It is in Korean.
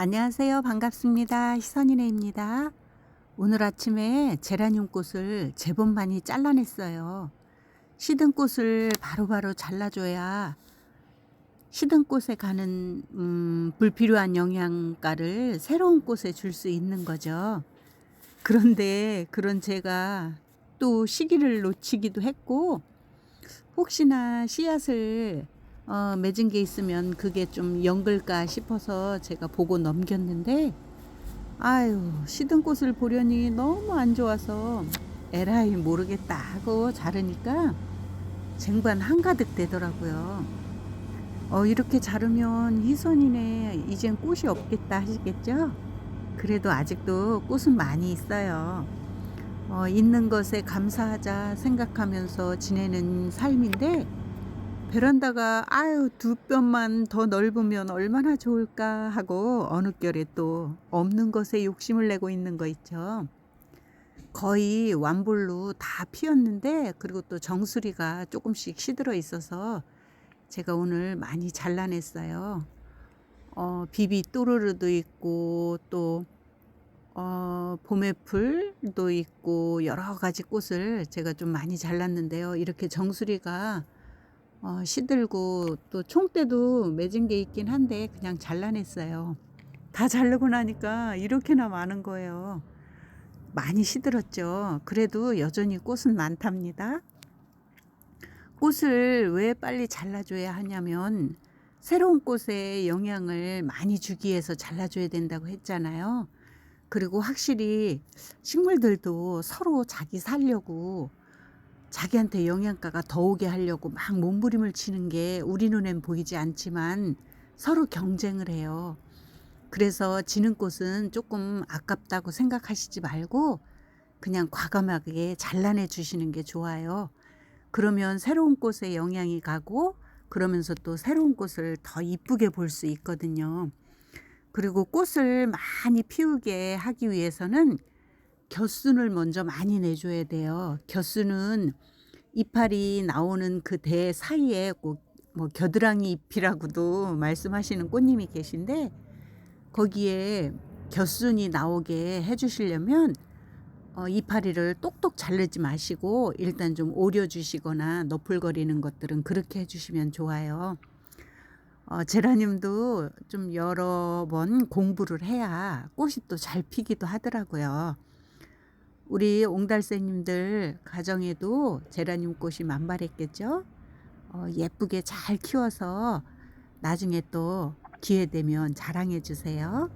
안녕하세요. 반갑습니다. 희선이네입니다. 오늘 아침에 제라늄 꽃을 제법 많이 잘라냈어요. 시든 꽃을 바로바로 잘라줘야 시든 꽃에 가는 음, 불필요한 영양가를 새로운 꽃에 줄 수 있는 거죠. 그런데 그런 제가 또 시기를 놓치기도 했고 혹시나 씨앗을 어, 맺은 게 있으면 그게 좀 연글까 싶어서 제가 보고 넘겼는데 아유 시든 꽃을 보려니 너무 안 좋아서 에라이 모르겠다 하고 자르니까 쟁반 한가득 되더라고요. 어 이렇게 자르면 희선이네 이젠 꽃이 없겠다 하시겠죠? 그래도 아직도 꽃은 많이 있어요. 어, 있는 것에 감사하자 생각하면서 지내는 삶인데 베란다가 아유 두 뼘만 더 넓으면 얼마나 좋을까 하고 어느 결에 또 없는 것에 욕심을 내고 있는 거 있죠. 거의 완볼로 다 피었는데 그리고 또 정수리가 조금씩 시들어 있어서 제가 오늘 많이 잘라냈어요. 어, 비비 또르르도 있고 또 어, 봄의 풀도 있고 여러 가지 꽃을 제가 좀 많이 잘랐는데요. 이렇게 정수리가 어, 시들고 또 총대도 맺은 게 있긴 한데 그냥 잘라냈어요. 다 자르고 나니까 이렇게나 많은 거예요. 많이 시들었죠. 그래도 여전히 꽃은 많답니다. 꽃을 왜 빨리 잘라줘야 하냐면 새로운 꽃에 영양을 많이 주기 위해서 잘라줘야 된다고 했잖아요. 그리고 확실히 식물들도 서로 자기 살려고 자기한테 영양가가 더 오게 하려고 막 몸부림을 치는 게 우리 눈엔 보이지 않지만 서로 경쟁을 해요. 그래서 지는 꽃은 조금 아깝다고 생각하시지 말고 그냥 과감하게 잘라내 주시는 게 좋아요. 그러면 새로운 꽃에 영향이 가고 그러면서 또 새로운 꽃을 더 이쁘게 볼 수 있거든요. 그리고 꽃을 많이 피우게 하기 위해서는 겨순을 먼저 많이 내줘야 돼요. 겨순은 이파리 나오는 그 대 사이에 꼭뭐 겨드랑이 잎이라고도 말씀하시는 꽃님이 계신데 거기에 겨순이 나오게 해주시려면 어, 이파리를 똑똑 자르지 마시고 일단 좀 오려주시거나 너풀거리는 것들은 그렇게 해주시면 좋아요. 어, 제라늄도 좀 여러 번 공부를 해야 꽃이 또 잘 피기도 하더라고요. 우리 옹달새님들 가정에도 제라늄 꽃이 만발했겠죠? 어, 예쁘게 잘 키워서 나중에 또 기회 되면 자랑해 주세요.